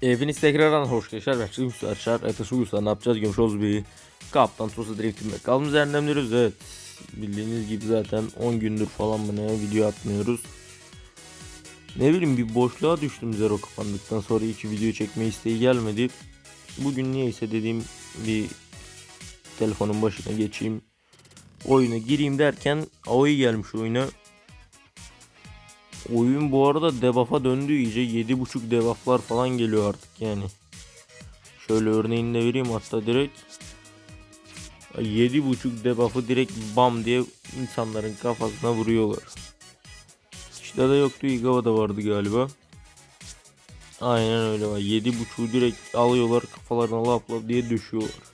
Hepiniz tekrardan hoş geldiniz arkadaşlar. Arkadaşlar ertesi gün ne yapacağız? Görmüş bir kaptan Sosa direktifinde kaldığımız yerden dönüyoruz. Evet. Bildiğiniz gibi zaten 10 gündür falan mı ne video atmıyoruz. Ne bileyim bir boşluğa düştüm Zero kapandıktan sonra iki video çekme isteği gelmedi. Bugün niyeyse dediğim bir telefonun başına geçeyim. Oyuna gireyim derken Aoi gelmiş oyuna. Oyun bu arada debuff'a döndü iyice 7.5 debuff'lar falan geliyor artık yani. Şöyle örneğini de vereyim hatta direkt. 7.5 debuff'ı direkt bam diye insanların kafasına vuruyorlar. İşte de yoktu Igava'da vardı galiba. Aynen öyle var. 7.5'u direkt alıyorlar kafalarına lap lap diye düşüyorlar.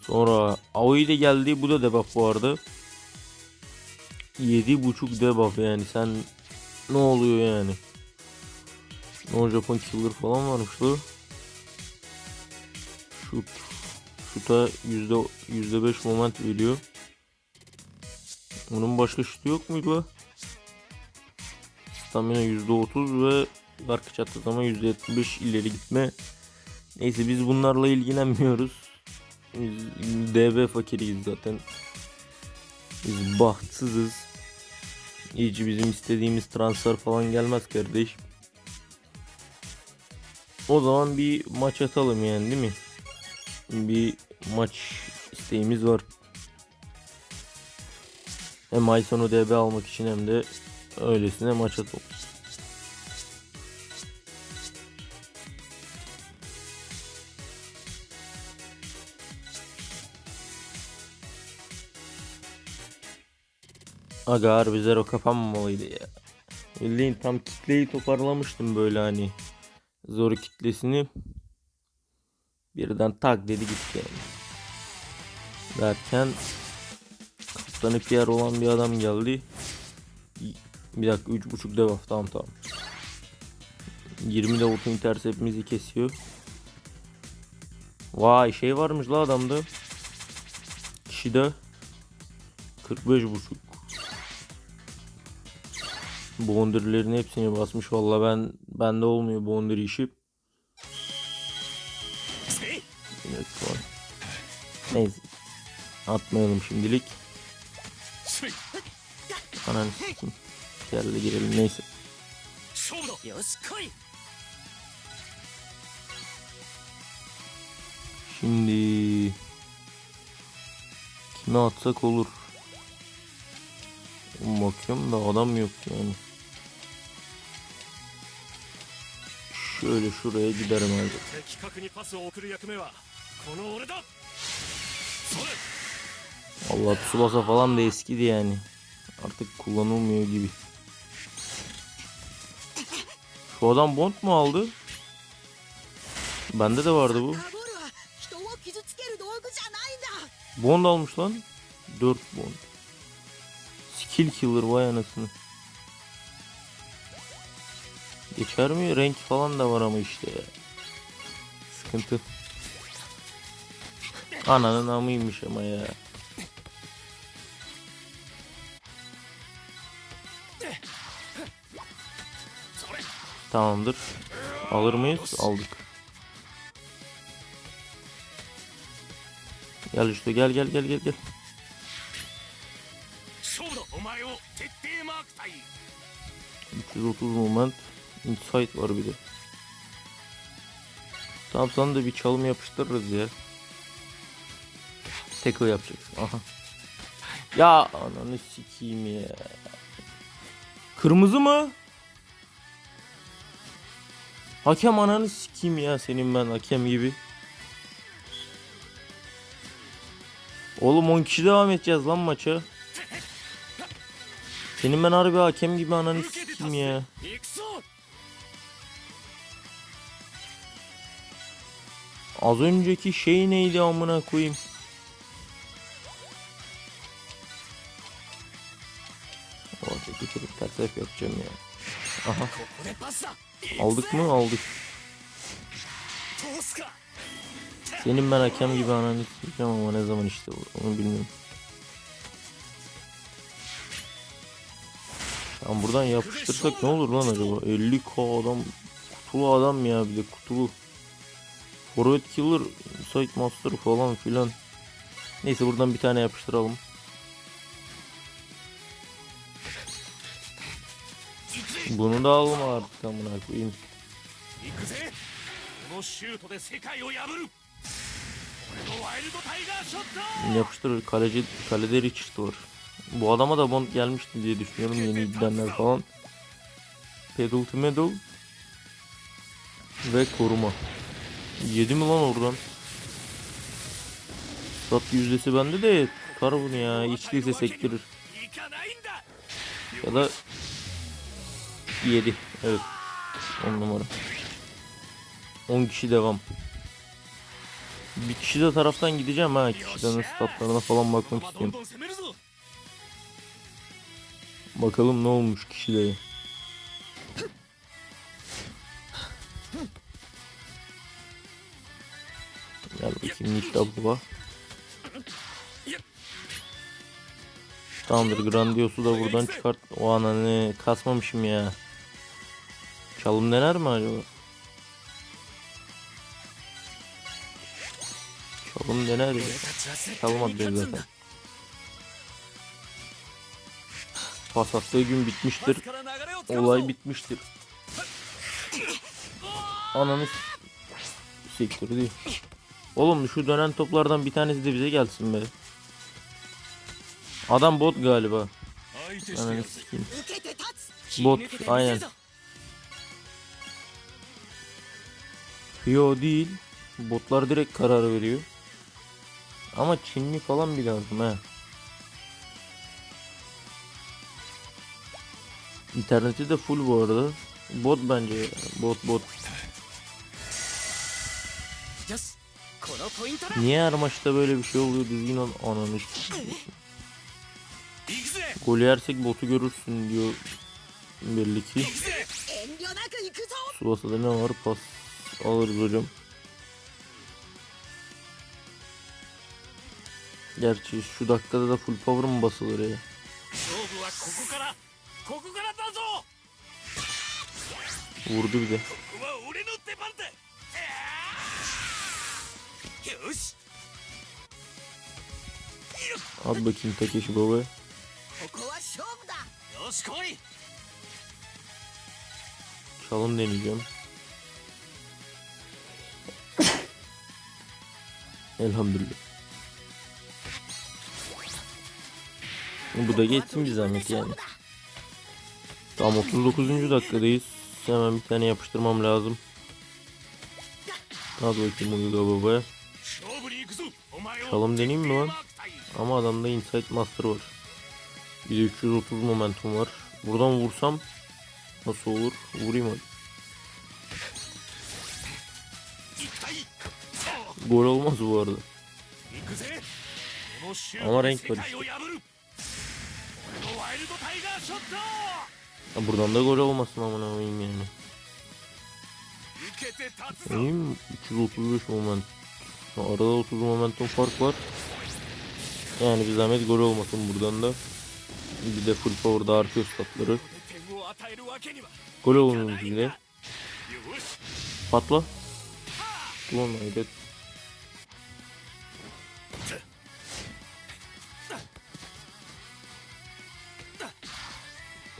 Sonra Aoi de geldi bu da debuff bu arada. 7.5 debuff yani sen ne oluyor yani? No Japan Killer falan varmış da. Şut. Şuta yüzde yüzde beş moment veriyor. Onun başka şutu yok muydu la? Stamina yüzde otuz ve arka çatlama yüzde yetmiş ileri gitme. Neyse biz bunlarla ilgilenmiyoruz. Biz DB fakiriyiz zaten. Biz bahtsızız. Hiç bizim istediğimiz transfer falan gelmez kardeş. O zaman bir maç atalım yani değil mi? Bir maç isteğimiz var. Hem ay sonu DB almak için hem de öylesine maç atalım. Aga harbi zero kapanmamalıydı ya. Bildiğin tam kitleyi toparlamıştım böyle hani. Zoru kitlesini. Birden tak dedi gitti yani. Derken kaptanı PR olan bir adam geldi. Bir dakika 3.5 debuff tamam tamam. 20 de auto interceptimizi kesiyor. Vay şey varmış la adamda. Kişide 45 buçuk. Bondürlerin hepsini basmış valla ben bende olmuyor bondür işi. Neyse. Atmayalım şimdilik. Ananı. Yerle girelim neyse. Şimdi kime atsak olur? Bakıyorum da adam yok yani. Şöyle şuraya giderim abi. Allah Tsubasa falan da eskidi yani. Artık kullanılmıyor gibi. Şu adam bond mu aldı? Bende de vardı bu. Bond almış lan. 4 bond. Skill killer vay anasını. Geçer mi? Renk falan da var ama işte. Sıkıntı. Ananın amıymış ama ya. Tamamdır. Alır mıyız? Aldık. Gel işte gel gel gel gel gel. 330 moment. Insight var bir de. Tamam sana da bir çalım yapıştırırız ya. Tackle yapacaksın. Aha. Ya ananı sikeyim ya. Kırmızı mı? Hakem ananı sikeyim ya senin ben hakem gibi. Oğlum 10 kişi devam edeceğiz lan maça. Senin ben harbi hakem gibi ananı 受 kim ya? Az önceki şey neydi amına koyayım? Orada geçerek tersef yapacağım ya. Aha. Aldık mı? Aldık. Senin ben hakem gibi analiz edeceğim ama ne zaman işte onu bilmiyorum. Tamam buradan yapıştırsak ne olur lan acaba? 50k adam kutulu adam ya bir de kutulu. Forward Killer, Side Master falan filan. Neyse buradan bir tane yapıştıralım. Bunu da alma artık amına koyayım. Yapıştırır kaleci kalede Richard var. Bu adama da bond gelmişti diye düşünüyorum yeni iddianlar falan. Pedal to medal. Ve koruma. Yedi mi lan oradan? Stat yüzdesi bende de tutar bunu ya. İçliyse sektirir. Ya da 7. Evet. 10 numara. 10 kişi devam. Bir kişi de taraftan gideceğim ha. Kişilerin statlarına falan bakmak istiyorum. Bakalım ne olmuş kişilere. Gel bakayım ilk abla. Tamamdır Grandios'u da buradan çıkart. O an hani kasmamışım ya. Çalım dener mi acaba? Çalım dener ya. Çalamadı beni zaten. Pas attığı gün bitmiştir. Olay bitmiştir. Ananı siktir değil. Oğlum şu dönen toplardan bir tanesi de bize gelsin be. Adam bot galiba. Ananı sikeyim. Bot aynen. Yo değil. Botlar direkt karar veriyor. Ama Çinli falan bir lazım he. İnterneti de full bu arada. Bot bence ya. Bot bot. Niye her maçta böyle bir şey oluyor düzgün an ananı. Gol yersek botu görürsün diyor. Belli ki. Subasa'da ne var pas alırız hocam. Gerçi şu dakikada da full power mı basılır ya? Vurdu bir de. Al bakayım Takeshi baba. Çalım deneyeceğim. Elhamdülillah. Bu da geçsin bir zahmet yani. Tam 39. dakikadayız. Hemen bir tane yapıştırmam lazım. Hadi bakayım Uyga Baba. Çalım deneyim mi lan? Ama adamda Insight Master var. Bir de 330 momentum var. Buradan vursam nasıl olur? Vurayım hadi. Gol olmaz bu arada. Ama renk karıştı. Ya buradan da gol olmasın amına koyayım yani. İyi 335 moment. Arada 30 momentum fark var. Yani bir zahmet gol olmasın buradan da. Bir de full power'da artıyor statları. Gol olmuyor bile. Patla. Ulan hayret.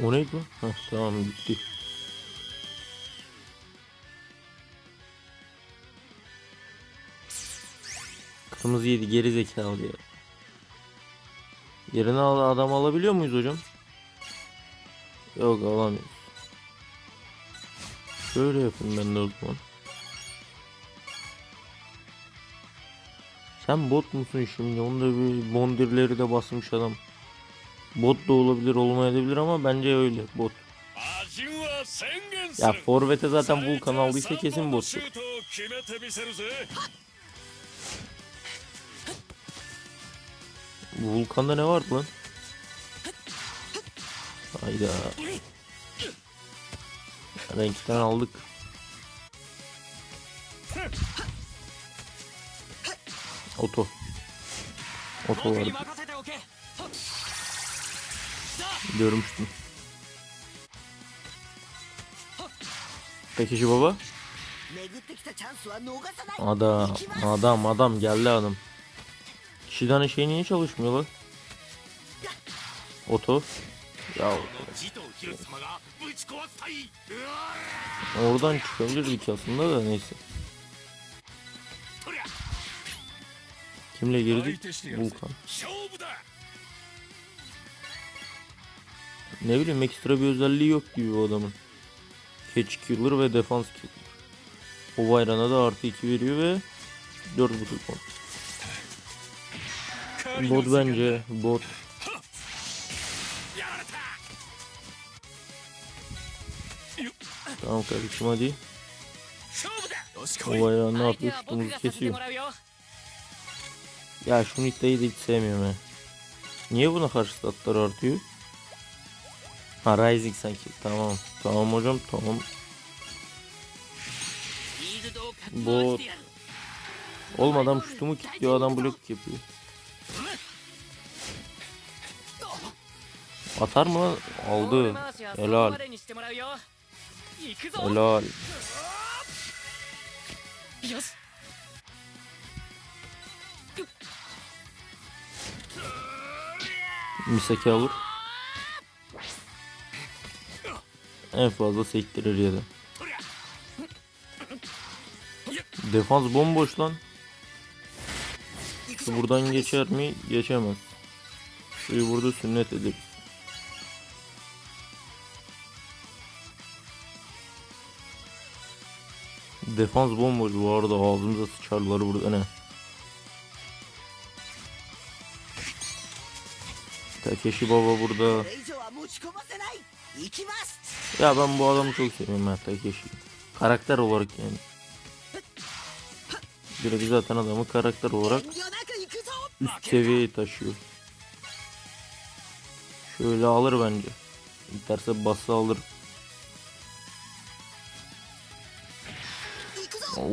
O neydi lan? Heh, tamam gitti. Kırmızı yedi geri zekalı ya. Yerine adam alabiliyor muyuz hocam? Yok alamıyoruz. Şöyle yapın ben de o zaman. Sen bot musun şimdi? Onda bir bondirleri de basmış adam. Bot da olabilir olmayabilir ama bence öyle bot. Ya Forvet'e zaten Vulkan aldıysa kesin bot. Vulkan'da ne var lan? Hayda. Renkten aldık. Oto. Oto vardı. Görmüştüm. Peki şu baba. Adam, adam, adam geldi adam. Kişiden şey niye çalışmıyor lan? Oto. Ya. Oradan çıkabilirdik aslında da neyse. Kimle girdik? Vulkan. Ne bileyim ekstra bir özelliği yok gibi o adamın. Catch killer ve defans killer. O bayrana da artı 2 veriyor ve 4.5 puan. Bot bence bot. Tamam kardeşim hadi. O bayrağını ne yapıyor? Tutumuzu kesiyor. Ya şunu iddiayı da hiç sevmiyorum ya. Niye buna karşı statlar artıyor? Ha Rising sanki. Tamam. Tamam hocam tamam. Bu olmadan şutumu kilitliyor adam blok yapıyor. Atar mı? Aldı. Helal. Helal. Misaki alır. En fazla sektirir ya da. Defans bomboş lan. Şu buradan geçer mi? Geçemez. Şuyu burada sünnet ederiz. Defans bomboş bu arada ağzımıza sıçarlar burada ne? Takeshi baba burada. Ya ben bu adamı çok seviyorum hatta keşke. Karakter olarak yani. Direkt zaten adamı karakter olarak üst seviyeye taşıyor. Şöyle alır bence. İsterse bassa alır. Oo,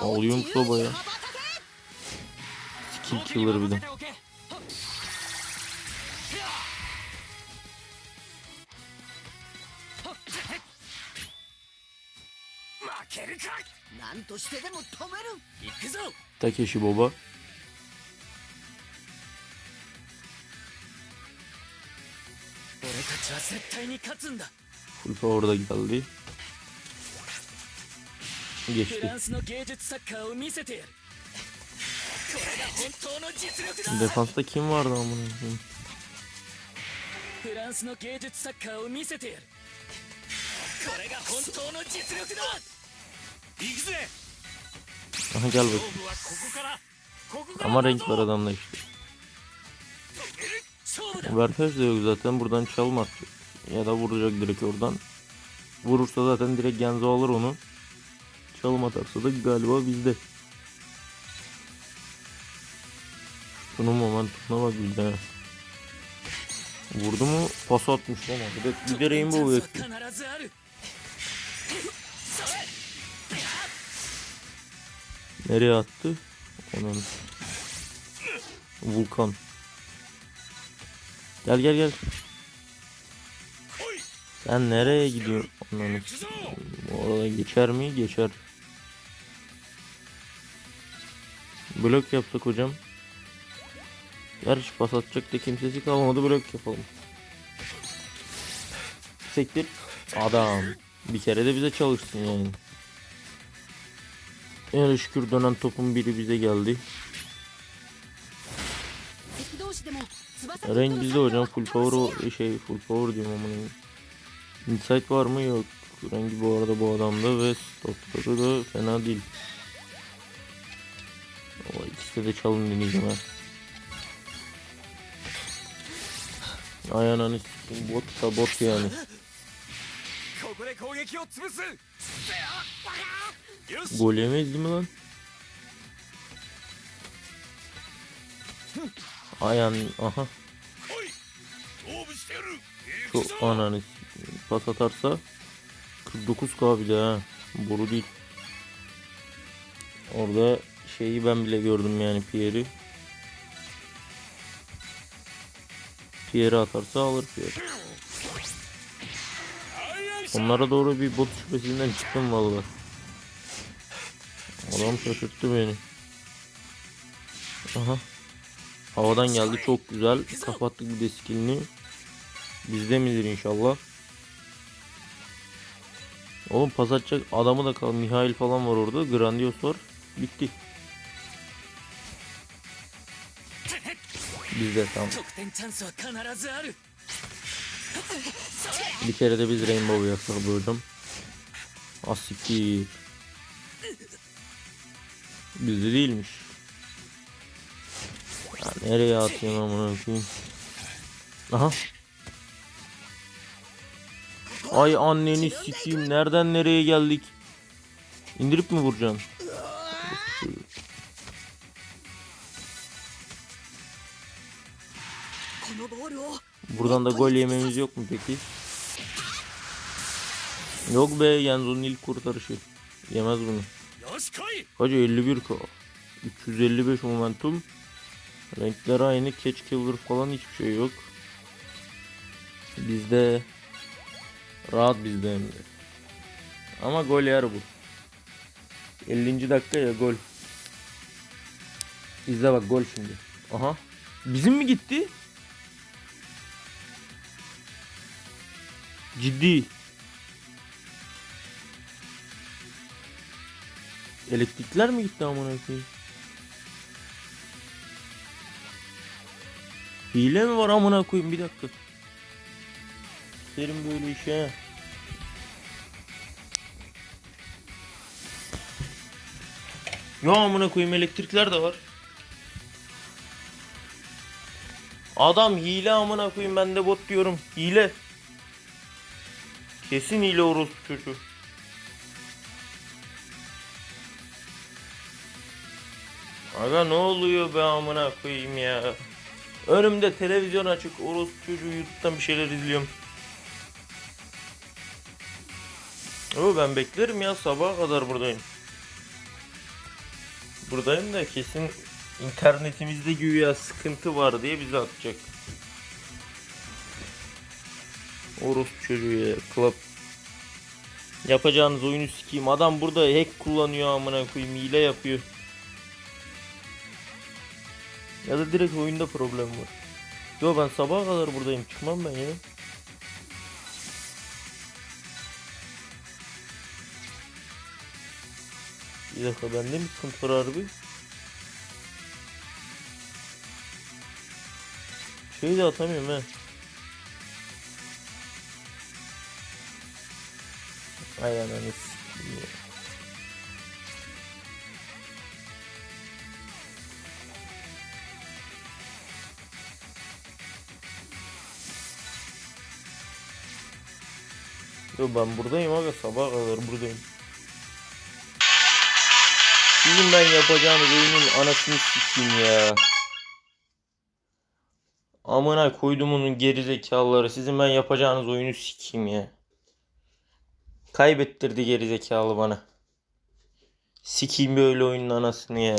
alıyorum sobayı. Skill killer bir de. Takeshi Baba. Full power da geldi. Geçti. Defansta kim vardı amına koyayım? Aha gel bak. Ama renk var adamla işte. Berfez de yok zaten buradan çalmak. Ya da vuracak direkt oradan. Vurursa zaten direkt Genzo alır onu. Çalım atarsa da galiba bizde. Şunun momentumuna bak bir. Vurdu mu pas atmış ama bir de bir de rainbow. Nereye attı? Onun vulkan. Gel gel gel. Sen nereye gidiyorsun? Ananı. Orada geçer mi? Geçer. Blok yaptık hocam. Gerçi pas atacak da kimsesi kalmadı blok yapalım. Sektir. Adam. Bir kere de bize çalışsın yani. Yani şükür dönen topun biri bize geldi. Range bizde hocam full power şey full power diyorum amına. Insight var mı yok. Rengi bu arada bu adamda ve stopları da fena değil. Ama ikisi de çalın deneyeceğim ha. Ayağına ne bot da bot yani. Gol yemedi mi lan? Ayan aha. Şu ananı pas atarsa 49k bir de ha. Boru değil. Orada şeyi ben bile gördüm yani Pierre'i. Pierre atarsa alır Pierre. Onlara doğru bir bot şüphesinden çıktım valla. Adam şaşırttı beni. Aha. Havadan geldi çok güzel. Kapattık bir de skillini. Bizde midir inşallah. Oğlum pas atacak adamı da kal. Mihail falan var orada. Grandios var. Bitti. Bizde tamam. Bir kere de biz Rainbow yaksak bu hocam. Asiktir. Bizde değilmiş. Ya nereye atıyorsun amına koyayım? Aha. Ay anneni sikeyim. Nereden nereye geldik? İndirip mi vuracaksın? Buradan da gol yememiz yok mu peki? Yok be Yenzo'nun ilk kurtarışı. Yemez bunu. Hacı 51 ko. 355 momentum. Renkler aynı. Catch killer falan hiçbir şey yok. Bizde rahat bizde hem de. Ama gol yer bu. 50. dakika ya gol. İzle bak gol şimdi. Aha. Bizim mi gitti? Ciddi. Elektrikler mi gitti amına koyayım? Hile mi var amına koyayım bir dakika. Serin böyle işe. Ya amına koyayım elektrikler de var. Adam hile amına koyayım ben de bot diyorum. Hile. Kesin hile orospu çocuğu. Aga ne oluyor be amına koyayım ya. Önümde televizyon açık. Orospu çocuğu YouTube'dan bir şeyler izliyorum. Oo ben beklerim ya sabaha kadar buradayım. Buradayım da kesin internetimizde güya sıkıntı var diye bizi atacak. Orospu çocuğu. Club. Yapacağınız oyunu sikeyim. Adam burada hack kullanıyor amına koyayım. Hile yapıyor. Ya da direkt oyunda problem var. Yo ben sabaha kadar buradayım. Çıkmam ben ya. Bir dakika bende mi sıkıntı var harbi? Şeyi de atamıyorum ha. Ay ananı. Yo ben buradayım aga sabaha kadar buradayım. Sizin ben yapacağınız oyunun anasını sikeyim ya. Amına koydumunun gerizekalıları sizin ben yapacağınız oyunu sikeyim ya. Kaybettirdi gerizekalı bana. Sikeyim böyle oyunun anasını ya.